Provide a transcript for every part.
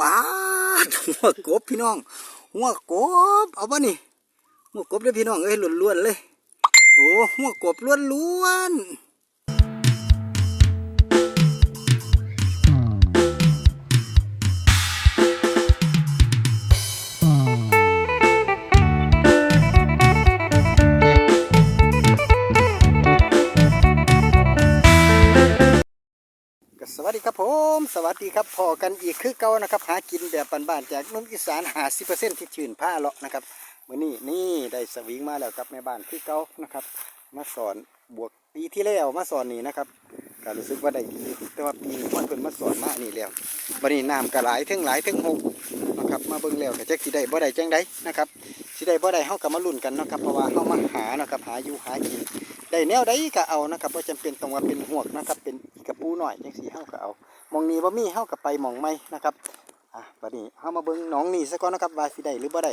ปาดหัวกบพี่น้อง หัวกบเอาปะนี่หัวกบเลยพี่น้องเอ้ยล้วนๆเลย โอ้หัวกบล้วนๆ วัสดีครับผม สวัสดีครับพอกันอีกคือเก่านะครับหากินแบบบ้านๆจากนุ่มอีสานหาสิเปอร์เซ็นที่ชื่นผ้าเลาะนะครับมื่อนี้นี่ได้สวิงมาแล้วครับแม่บ้านคือเก่านะครับ มาสอนบวกปีที่แล้วมาสอนนี่นะครับก็รู้สึกว่าได้ดีแต่ว่าปีนี้เพิ่นมาสอนมานี่แล้วบัดนี้น้ำก็หลายถึงหลายถึงหกนะครับมาเบิ่งแล้วก็จักสิได้บ่ได้จังไดนะครับสิได้บ่ได้เฮาก็มาลุ้นกันนะครับเพราะว่าเฮามาหานะครับหาอยู่หากินได้แนวใดก็เอานะครับบ่จำเป็นต้องว่าเป็นหวกนะครับเป็น กระปูหน่อยจังซี่เฮาก็เอามองนี้บ่มีเฮาก็ไปมองใหม่นะครับอะบัดนี้เฮามาเบิ่งหนองนี่ซะก่อนนะครับว่าสิได้หรือบ่ได้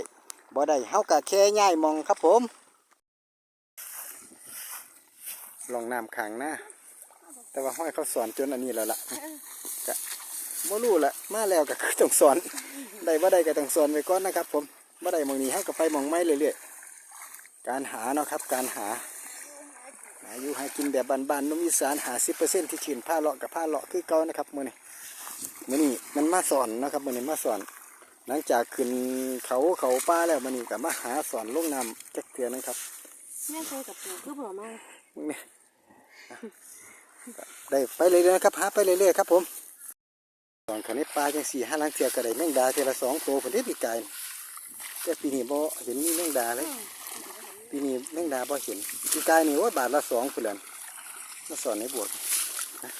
บ่ได้เฮาก็แค่ย้ายมองครับผมลองน้ำขังนะ แต่ว่าห้อยเขาสอนจนอันนี้แล้วล่ะก็บ่รู้ละมาแล้วก็คือต้องสอนได้บ่ได้ก็ต้องสอนไว้ก่อนนะครับ ผมบ่ได้มองนี้เฮาก็ไปมองใหม่เรื่อยๆการหาเนาะครับ การหา หาอยู่หากินแบบบ้านๆนุ่มอีสานหาสิเปอร์เซ็นที่ชื่นผ้าเลาะกับผ้าเลาะคือเก่านะครับมื่อนี้มื่อนี้มันมาสอนนะครับมื่อนี้มาสอน หลังจากขึ้นเขาเขาป้าแล้วมื่อนี้กับมาหาสอนลงน้ำจักเทือนะครับแม่เคยกับปู่คือเผื่อมามึงเนี่ยอะก็ได้ไปเรื่อยๆนะครับหาไปเรื่อยๆครับผมสอนเขาในปลาจังสี่ห้าลังเทือก็ได้แมงดาเทอละสองตัวผลที่ปีกายแต่ปีนี้บ่เห็นมีแมงดาเลย ปีนี้แมงดาพอเห็นปีกายนี่ว่าบาทละสองพุ่นแหละมาสอนในบวกนะ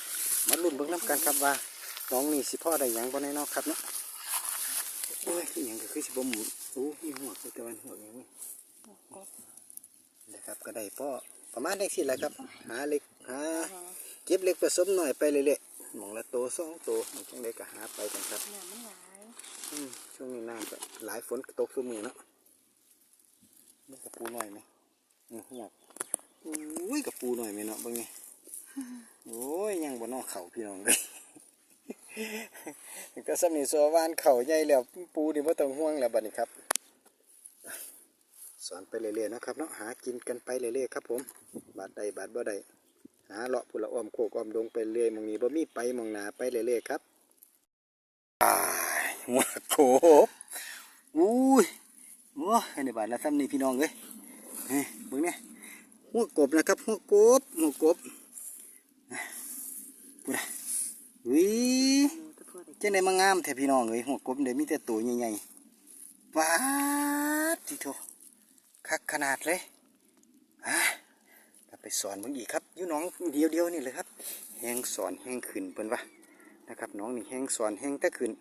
มาลุ้นเบิ่งน้ำกันครับว่าน้องนี่สิพ่อได้หยังบ่ในนอกครับเนาะโอ้ยอหยังก็คือสิบ่หมุนโอ้มีหัวคือแต่วันหัวอย่างนี้นะครับก็ได้พ่อประมาณนี้สิแหละครับ หาเล็กหาเก็บเล็กผสมหน่อยไปเรื่อยๆหมองละโตสองโตหมองจังไดก็หาไปกันครับน้ำมันหลายอืมช่วงนี้น้ำก็หลายฝนตกทุกมือเนาะนี่ กระปูหน่อยไหมอืมอยากอุ้ยกระปูหน่อยไหมเนาะเบิ่งไงโอ้ยยังบ่เนอกเข่าพี่น้องเลยก็สำนีสัววานเข่าใหญ่แล้วปูนี่บ่ต้องห่วงแล้วบัดนี้ครับ สอนไปเรื่อยๆนะครับเนาะหากินกันไปเรื่อยๆครับ ผม บาดใดบาดบ่ใดหาเลาะพุ่นละอ้อมโคกอ้อมดงไปเรื่อยหมองนี้บ่มีไปหมองหนาไปเรื่อยๆครับอ้ายหัวโขบอุ้ย โอ้ยในบ้านละซ้ำนี่พี่น้องเอ้ยเฮ้ยบิ่งเนี่ยหัวกบนะครับหัวกบหัวกบพูดนะวิตะพัวเจังไดมางามแท้พี่น้องเอ้ยหัวกบเดี๋ยวมีแต่ตัวใหญ่ๆว้าดทีโถคักขนาดเลยฮะไปสอนเบิ่งอีกครับยู่น้องเดียวเดียวๆนี่เลยครับ แห้งสอนแห้งขึ้นเพิ่นว่านะครับน้องนี่แห้งสอนแห้งแต่ขึ้น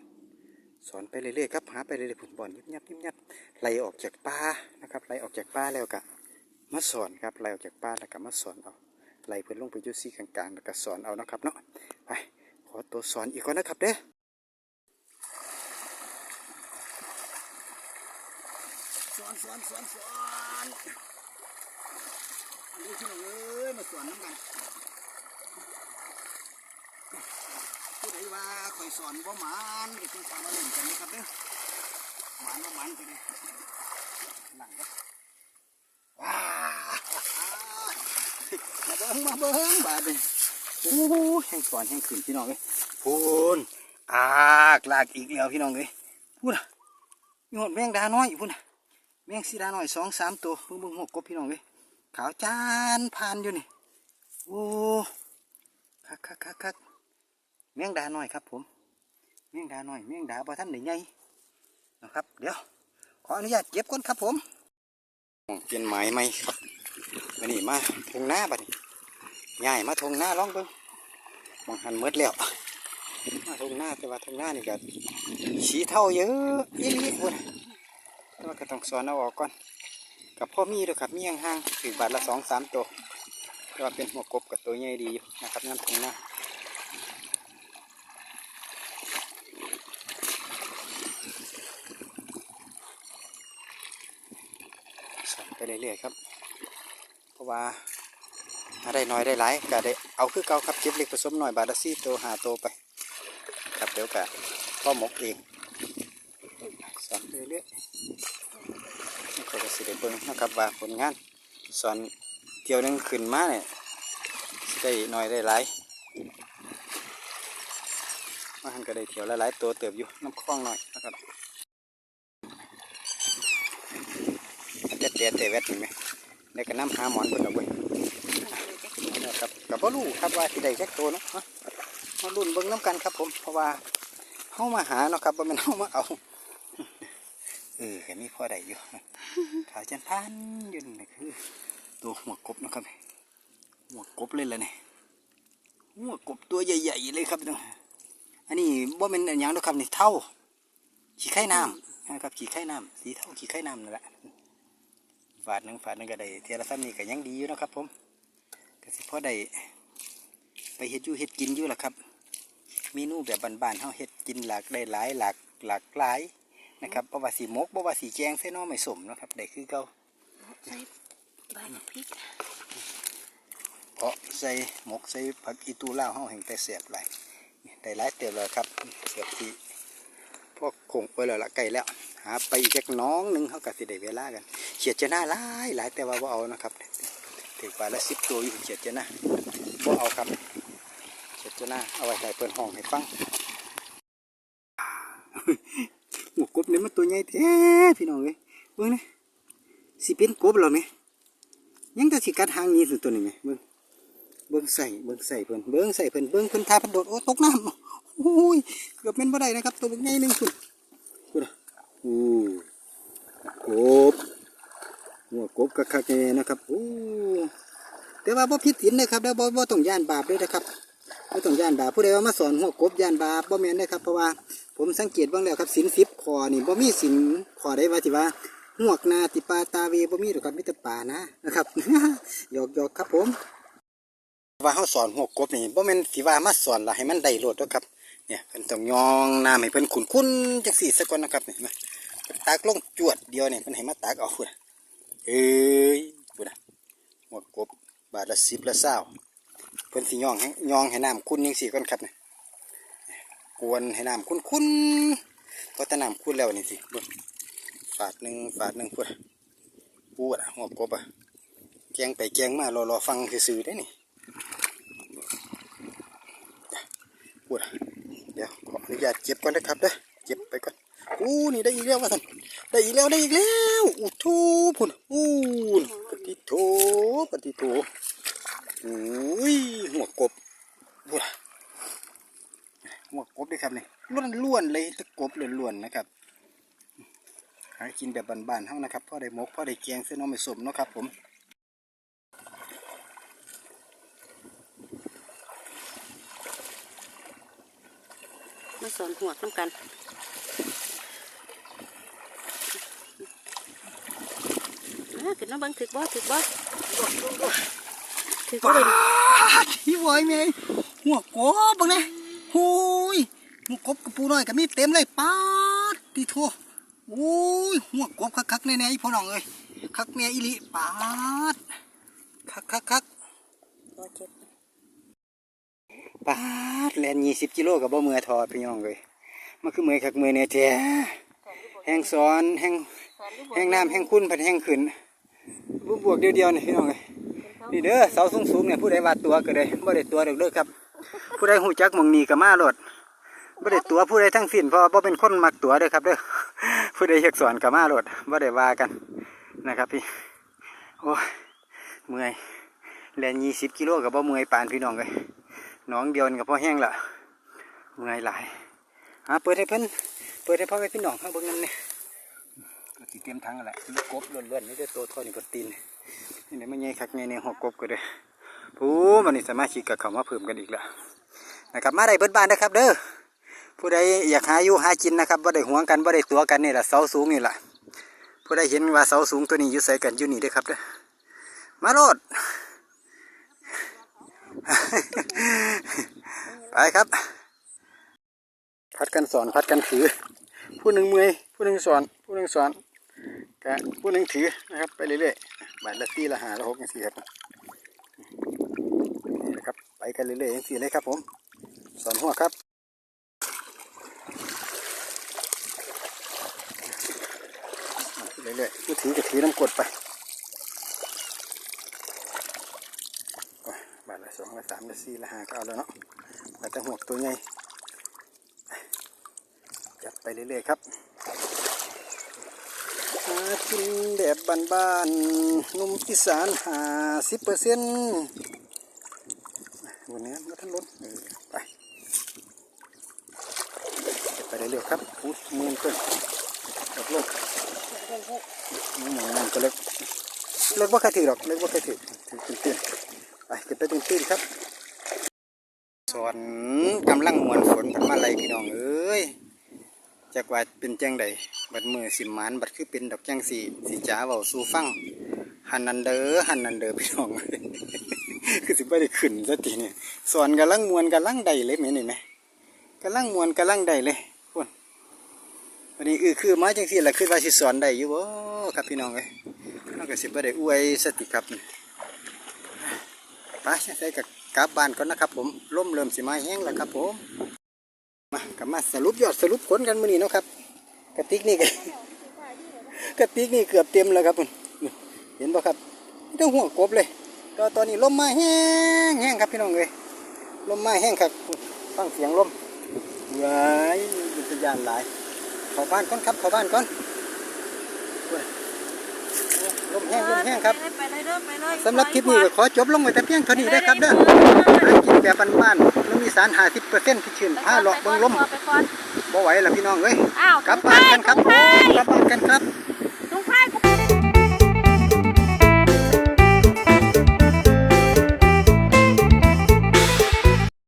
สอนไปเรื่อยๆครับหาไปเรื่อยๆผุนบ่อนยิบยับยิบยับไล่ออกจากป่านะครับไล่ออกจากป่าแล้วก็มาสอนครับไล่ออกจากป่าแล้วก็มาสอนเอาไล่เพื่อนลงไปยุซี่กลางๆแล้วก็สอนเอานะครับเนาะไปขอตัวสอนอีกก่อนนะครับเด้อสอนสอนสอนสอนอันนี้ที่เอ้ยมาสอนน้ำกัน ผู้ใดว่าคอยสอนบ่หมานก็ต้องการมาเล่นกันนะครับเด้อหมานบ่หมานก็ได้หลังก็ว้ามาเบิ้งมาเบิ้งบาดนี่โอ้โหแห้งสอนแห้งขึ้นพี่น้องเอ้ยพูนอากลากอีกแล้วพี่น้องเอ้ยพูดมีหดแมงดาน้อยพูดอะแมงสีดาน้อยสองสามตัวเบิ่งเบิ่งหกกบพี่น้องเอ้ยขาวจานพานอยู่นี่โอ้คักคักคักคัก เมี่ยงดาหน่อยครับผม เมี่ยงดาหน่อย เมี่ยงดาบ่ท่านได้ใหญ่นะครับ เดี๋ยว ขออนุญาตเก็บก่อนครับผม เปลี่ยนหมายไหมครับมานี่มาทงหน้าบัดนี้ง่ายมาทงหน้าลองเบิ่งมองหันหมดแล้วมาทงหน้าแต่ว่าทงหน้านี่ก็สีเท่าเยอะยี่ลีพุ่นแต่ว่าก็ต้องสอนเอาออกก่อน กับพ่อมีด้วยครับมียงห่างถึงบาทละสองสามตัวแต่ว่าเป็นหัวกบกับตัวใหญ่ดีอยู่นะครับนั่นทงหน้า สอนไป เรื่อยๆครับ เพราะว่าได้น้อยได้หลายก็ได้เอาคือเก่าครับเก็บเล็กผสมหน่อยบาทละสี่ตัวหาตัวไปครับเดี๋ยวกะพ่อหมกเองสอนเรื่อยๆนี่ก็จะสิได้เบิ่งนะครับว่าผลงานสอนเที่ยวหนึงขึ้นมาเนี่ยได้น้อยได้หลายมาหันก็ได้เที่ยวหลายๆตัวเติบอยู่น้ำคลองหน่อยนะครับ มันจะเตเวดเห็นไหมได้ก็น้ำหาหมอนเพิ่นเอาไว้นะครับกับพ่อรู้ครับว่าสิได้แจ็คตัวเนาะมาลุ้นเบิ่งน้ำกันครับผม เพราะว่าเฮามาหาเนาะครับว่ามันเฮามาเอาเออแค่มีพ่อได้อยู่ขาจันพันยู่นี่คือ ตัวหัวกบนะครับหัวกบเลยล่ะเนี่ยหัวกบตัวใหญ่ๆเลยครับนาะอันนี้บ่เป็นอันหยังเนาะครับนี่เท่า ขี้ไข่น้ำนะครับ ขี้ไข่น้ำสีเท่าขี้ไข่น้ำนั่นแหละ ฝาดหนึ่งฝาดหนึ่งก็ได้เทียละซ้ำนี่ก็ยังดีอยู่เนาะครับ ผมก็สิพอได้ไปเฮ็ดอยู่เฮ็ดกินอยู่ล่ะครับเมนูแบบบ้านๆเฮาเฮ็ดกินหลากได้หลายหลากหลากหลายนะครับบ่ว่าสิหมกบ่ว่าสิแกงใส่หน้อไม่สมเนาะครับได้คือเก่าใส่ใบพริกเพราะใส่หมกใส่ผักอีตูลาวเฮาแห่งแต่เสียบหลายได้หลายเติบแล้วครับเกือบที่พวกคงไว้แล้วละใกล้แล้วหาไปอีกจักน้องหนึ่งเฮาก็สิได้เวลากันเขียดจะหน้าหลายหลายแต่ว่าบ่าเอานะครับถือว่าละ10ตัวอยู่เขียดจะหน้าบ่าเอาครับเช็ดเจ้าหน้าเอาไว้ใส่เปิดห้องให้ฟังหมูกบเนี่มันตัวใหญ่แท้พี่น้องเอ้ยเบิ่งนี่สิเป็นกบแล้วไหมยังแต่สิกัดหางนี้สุดตัวนี้ไหมเบิ่งเบิ่งใส่เบิ่งใส่เพิ่นเบิ่งใส่เพิ่นเบิ่งเพิ่นทาเพิ่นโดดโอ้ตกน้ำโอ้ยเกือบเป็นบ่ได้นะครับตัวบักใหญ่หนึ่งคุณคุณอะอู้กบหัว กบคักๆแน่นะครับโอ้แต่ว่าบ่ผิดศีลนะครับแล้วบ่บ่ต้องย่านบาปเลยนะครับไม่ต้องย่านบาปผู้ใดว่ามาสอนหัวกบย่านบาปบ่แม่นนะครับเพราะว่าผมสังเกตบ้างแล้วครับสินสิบคอนี่บ่มีสินคอใดว่าที่ว่าหวกนาติปาตาเวบ่มีหรอกครับมีแต่ป่านะนะครับหยอกหยอกครับผมว่าเฮาสอนหัวกบนี่บ่แม่นสิว่ามาสอนละให้มันได้โลดด้อครับเนี่ยเพิ่นต้องยองน้ำให้เพิ่นขุนๆจังซี่ซะก่อนนะครับเนี่มาตักลงจวดเดียวเนี่ยเพิ่นให้มาตักเอาพุ่นน่ะ เอ้ยพุ่นะหัวกบบาทละ10ละ20เพิ่นสิย่องให้ย่องให้น้ำคุ้นยังสี่ก่อนครับเนี่ยกวนให้น้ำคุ้นคุ้นๆพอแต่น้ำคุ้นแล้วนี่สิบิ่งฝาดหนึ่งฝาดหนึ่งพูดอะปูดอะหัวกบอะแกงไปแกงมารอรอฟังซื่อได้นี่พูดอะเดี๋ยวขออนุญาตเก็บก่อนนะครับเด้อเก็บไปก่อน อู้นี่ได้อีกแล้วว่าท่านได้อีกแล้วได้อีกแล้วอู้ทูพุ่นอู้ปฏิโถปฏิโถอุ้ยหัวกบบัวหัวกบด้วยครับนี่ล้วนล้วนๆเลยตะกบล้วนๆนะครับหากินแบบบานๆเท่านะครับพ่อได้มกพ่อได้แกงเส้นน้องไม่สมเนาะครับผมมาสอนหัวทำกันอ่า ขึ้นมาเบิ่งถึกบ่ถึกบ่ถึกบ่เลยพี่บอยไงหัวกบบังนะหูยหัวกบกับปูน้อยกับมีเต็มเลยป้าดตีโทโอ้ยหัวกบคักๆแน่ๆอีพ่อน้องเอ้ยคักแน่อีหลิป้าดคักคักคักๆตัวเจ็บปาดแลนยี่สิบกิโลกับบ่เมื่อทอดพี่น้องเลยมันคือเมื่อยคักเมื่อยเนี่ยแท้แห้งซ้อนแห้งแห้งน้ำแห้งคุ้นผัดแห้งขึ้น บวบวกเดียวๆนี่พี่น้องเลยนี่เด้อเสาสูงสูงๆเนี่ยผู้ใดวาดตัวก็ได้บ่ได้ตัวเด้อเด้อครับ ผู้ใดหูจักหมองนีก็มาโลดบ่ได้ตัวผู้ใดทั้งสิ้นเพราะว่าบ่เป็นคนมักตัวเด้อครับเด้อผู้ใดอยากสอนก็มาโลดบ่ได้ว่ากันนะครับพี่โอ้ยเมื่อยแลนยี่สิบกิโลกับบ่เมื่อยปานพี่น้องเลยน้องเดียวนี่ก็พอแห้งละเมื่อยหลายหาเปิดให้เพิ่นเปิดให้พ่อแม่พี่น้องข้างบนนั่นนี่ก็ สิเตรียมทั้งแหละลูกกบล้วนๆนี่ได้อตัวเท่อนี่ก็ตีนนี่ไหนมันใหญ่คักใหญ่ในหัวกบก็ได้ผู้มันนี่สามารถขีดกับเขามาเพิ่มกันอีกแล้วนะครับมาได้เบิดบ้านนะครับ เด้อผู้ใดอยากหาอยู่หากินนะครับบ่ได้ห่วงกันบ่ได้ตัวกันนี่แหละเสาสูงนี่แหละผู้ใดเห็นว่าเสาสูงตัวนี้อยู่ใส่กันอยู่นี่เด้อครับเด้อมาโลดไปครับ พัดกันสอนพัดกันถือ ผู้หนึ่งเมื่อยผู้หนึ่งสอน ผู้หนึ่งสอน กะผู้หนึ่งถือนะครับ ไปเรื่อยๆบาทละตีละหาละหกอย่างสี่ครับนี่นะครับ ไปกันเรื่อยๆอย่างสี่เลยครับ ผมสอนหัวครับเรื่อยๆผู้ถือก็ถือน้ำกดไปบาทละสองละสามละสี่ละห้าก็เอาแล้วเนาะบาทจะหกตัวใหญ่จัดไปเรื่อยๆครับ หากินแบบบ้านๆหนุ่มอีสานหาสิบเปอร์เซ็นต์วันนี้มาท่านล้นเออไป ไปเรื่อยๆครับอุ้มือเกินตกลงมือหมองนั่นก็เล็กเล็กว่าใครถือหรอกเล็กว่าใครถือถือตื่นไปเก็บไปตื่นๆครับสอนกำลังมวนฝนพันมาไลยพี่น้องเอ้ย จากว่าเป็นจังใดบัดมือสิมานบัดคือเป็นดอกจังสีสีจ๋าเบาสูฟังหันนันเด้อหันนันเด้อพี่น้องเอ้ยคือสิบ่ได้ขึ้นสักทีเนี่ยสอนกำลังมวนกำลังใดเลยไหมนี่ไหมกำลังมวนกำลังได้เลยพุ่นวันนี้คือคือมาจังซี่แหละคือว่าสิสอนได้อยู่บ่ครับพี่น้องเอ้ยเรากสิบ่ได้อวยสติครับไปใส่กับกลับบ้านก่อนนะครับผมลมเริ่มสิมาแห้งแล้วครับผม มากลับมาสรุปยอดสรุปผลกันมื่อนี้เนาะครับ กระติกนี่ก็กระติกนี่เกือบเต็มแล้วครับคุณเห็นบ่ครับไม่ต้องห่วงกบเลย ก็ตอนนี้ลมมาแห้งแห้งครับพี่น้องเลยลมมาแห้งครับฟังเสียงลมว้ายมันจะยานหลายขอบ้านก่อนครับขอบ้านก่อน มแห้งลมแห้งครับไปเลยเด้อไปเลยสำหรับคลิปนี้ก็ขอจบลงไว้แต่เพียงเท่านี้นะครับเด้อหากินแบบบ้านๆมันมีสารหาสิบเปอร์เซ็นต์ที่ชื่นผ้าหลอกเบิ่งลมไปก่อนบ่ไหวแล้วพี่น้องเอ้ยอ้าวกลับบ้านกันครับผมกลับบ้านกันครับไ